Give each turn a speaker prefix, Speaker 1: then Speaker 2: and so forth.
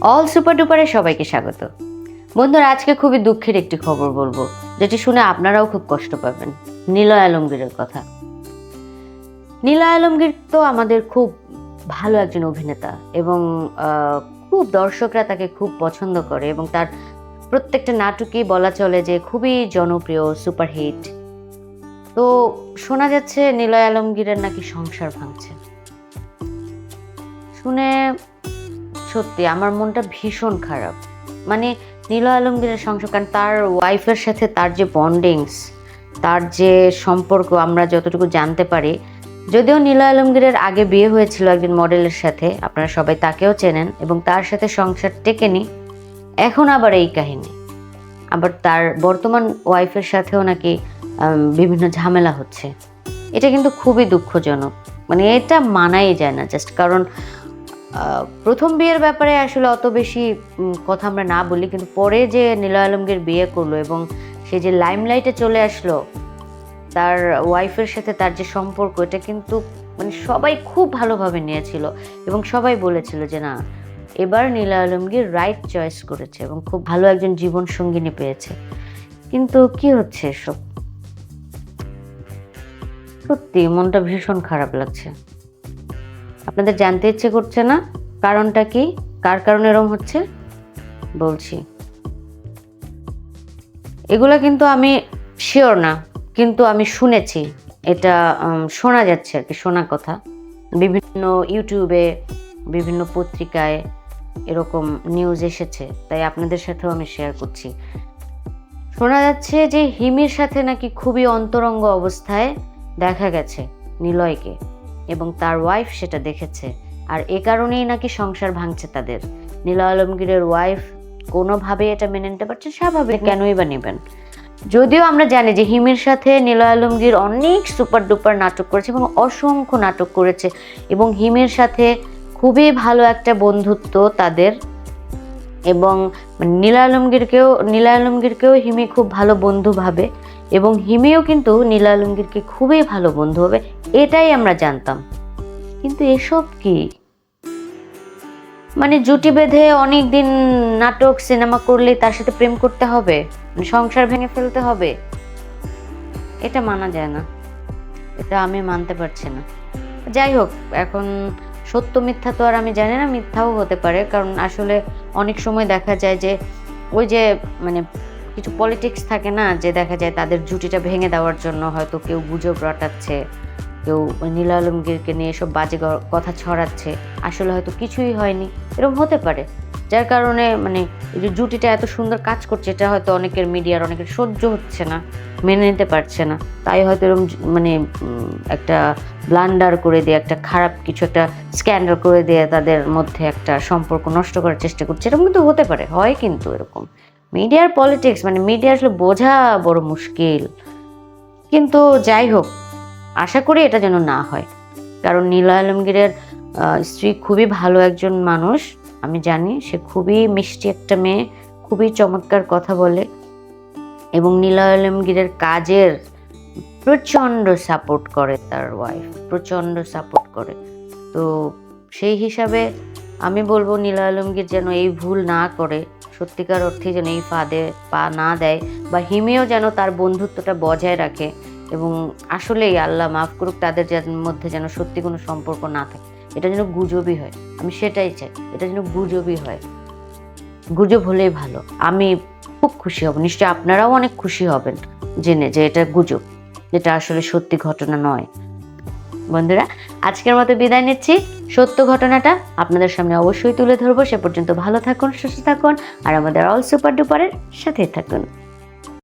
Speaker 1: All super ডুপারে সবাইকে স্বাগত। বন্ধুরা, আজকে খুবই দুঃখের একটি খবর বলব, যেটি শুনে আপনারাও খুব কষ্ট পাবেন। নীলয় আলমগীরের কথা। নীলয় আলমগীর তো আমাদের খুব ভালো একজন অভিনেতা এবং খুব দর্শকরা তাকে খুব পছন্দ করে এবং তার প্রত্যেকটা নাটকই বলা চলে যে খুবই জনপ্রিয় সুপারহিট। তো শোনা যাচ্ছে নীলয় আলমগীরের নাকি সংসার ভাঙছে। শুনে সত্যি, আমার মনটা ভীষণ খারাপ। মানে নীলয় আলমগীরের সংসার, কারণ তার ওয়াইফের সাথে তার যে বন্ডিংস তার যে সম্পর্ক আমরা যতটুকু জানতে পারি, যদিও নীলয় আলমগীরের আগে বিয়ে হয়েছিল একজন মডেলের সাথে, আপনারা সবাই তাকেও চেনেন, এবং তার সাথে সংসার টেকেনি এখন আবার এই কাহিনী। আবার তার বর্তমান ওয়াইফের সাথেও নাকি বিভিন্ন ঝামেলা হচ্ছে। এটা কিন্তু খুবই দুঃখজনক। মানে এটা মানাই যায় না জাস্ট কারণ প্রথম বিয়ের ব্যাপারে আসলে অত বেশি কথা আমরা না বলি, কিন্তু পরে যে নীলয় আলমগীর বিয়ে করল এবং সে যে লাইমলাইটে চলে আসলো, তার ওয়াইফের সাথে তার যে সম্পর্ক, এটা কিন্তু মানে সবাই খুব ভালোভাবে নিয়েছিল এবং সবাই বলেছিল যে না, এবার নীলা আলমগীর রাইট চয়েস করেছে এবং খুব ভালো একজন জীবন সঙ্গিনী পেয়েছে। কিন্তু কি হচ্ছে এসব? সত্যি মনটা ভীষণ খারাপ লাগছে। আপনাদের জানতে ইচ্ছে করছে না? কারণটা কি? কার কারণে এরম হচ্ছে? বলছি। এগুলা কিন্তু আমি শিওর না, কিন্তু আমি শুনেছি। এটা শোনা যাচ্ছে আর কি, শোনা কথা। বিভিন্ন ইউটিউবে, বিভিন্ন পত্রিকায় এরকম নিউজ এসেছে, তাই আপনাদের সাথেও আমি শেয়ার করছি। শোনা যাচ্ছে যে হিমির সাথে নাকি খুবই অন্তরঙ্গ অবস্থায় দেখা গেছে, নিলয়কে। এবং তার ওয়াইফ সেটা দেখেছে। আর এ কারণেই নাকি সংসার ভাঙছে তাদের। নীলা আলমগীরের ওয়াইফ কোনোভাবে এটা মেনে নিতে পারছে, স্বাভাবিক। কেনই বা নেবেন? যদিও আমরা জানি যে হিমির সাথে নীলা আলমগীর অনেক সুপার ডুপার নাটক করেছে এবং অসংখ্য নাটক করেছে এবং হিমের সাথে খুবই ভালো একটা বন্ধুত্ব তাদের। এবং নীলা আলমগীরকেও নীলা আলমগীরকেও হিমি খুব ভালো বন্ধু ভাবে। এবং হিমিও কিন্তু নীলা আলমগীরকে খুবই ভালো বন্ধু হবে, এটাই আমরা জানতাম। কিন্তু এসব কি? মানে জুটি বেঁধে অনেক দিন নাটক, সিনেমা করলে তার সাথে প্রেম করতে হবে? মানে সংসার ভেঙে ফেলতে হবে? এটা মানা যায় না। এটা আমি মানতে পারছি না। যাই হোক, এখন সত্য মিথ্যা তো আর আমি জানি না, মিথ্যাও হতে পারে। কারণ আসলে অনেক সময় দেখা যায় যে ওই যে মানে কিছু পলিটিক্স থাকে না যে দেখা যায় তাদের জুটিটা ভেঙে দেওয়ার জন্য হয়তো কেউ গুজব রটাচ্ছে, কেউ নীলা আলমগীরকে নিয়ে সব বাজে কথা ছড়াচ্ছে। আসলে হয়তো কিছুই হয়নি। এরকম হতে পারে। যার কারণে মানে এই যে জুটিটা এত সুন্দর কাজ করছে, এটা হয়তো অনেকের মিডিয়ার অনেকের সহ্য হচ্ছে না, মেনে নিতে পারছে না। তাই হয়তো এরকম মানে একটা ব্লান্ডার করে দিয়ে, একটা খারাপ কিছু, একটা স্ক্যান্ডাল করে দিয়ে তাদের মধ্যে একটা সম্পর্ক নষ্ট করার চেষ্টা করছে। এরকম কিন্তু হতে পারে, হয় কিন্তু এরকম। মিডিয়ার পলিটিক্স মানে মিডিয়া আসলে বোঝা বড় মুশকিল। কিন্তু যাই হোক, আশা করি এটা যেন না হয়। কারণ নীলা আলমগীরের স্ত্রী খুবই ভালো একজন মানুষ, আমি জানি। সে খুবই মিষ্টি একটা মেয়ে, খুবই চমৎকার কথা বলে। এবং নীলা আলমগীরের কাজের প্রচণ্ড সাপোর্ট করে তার ওয়াইফ প্রচণ্ড সাপোর্ট করে। তো সেই হিসাবে আমি বলব নীলা আলমগীর যেন এই ভুল না করে। সত্যিকার অর্থে যেন এই ফাঁদে পা না দেয় বা হিমেও যেন তার বন্ধুত্বটা বজায় রাখে এবং আসলেই আল্লাহ মাফ করুক, তাদের মধ্যে যেন সত্যি কোনো সম্পর্ক না থাকে। এটা যেন গুজবই হয়। আমি সেটাই চাই। এটা যেন গুজবই হয়। গুজব হলেই ভালো। আমি খুব খুশি হব। নিশ্চয়ই আপনারাও অনেক খুশি হবেন জেনে যে এটা গুজব। যেটা আসলে সত্যি ঘটনা নয়। বন্ধুরা, আজকের মতো বিদায় নিচ্ছি। সত্য ঘটনাটা আপনাদের সামনে অবশ্যই তুলে ধরবো। সে পর্যন্ত ভালো থাকুন, সুস্থ থাকুন, আর আমাদের অল সুপার ডুপারের সাথে থাকুন।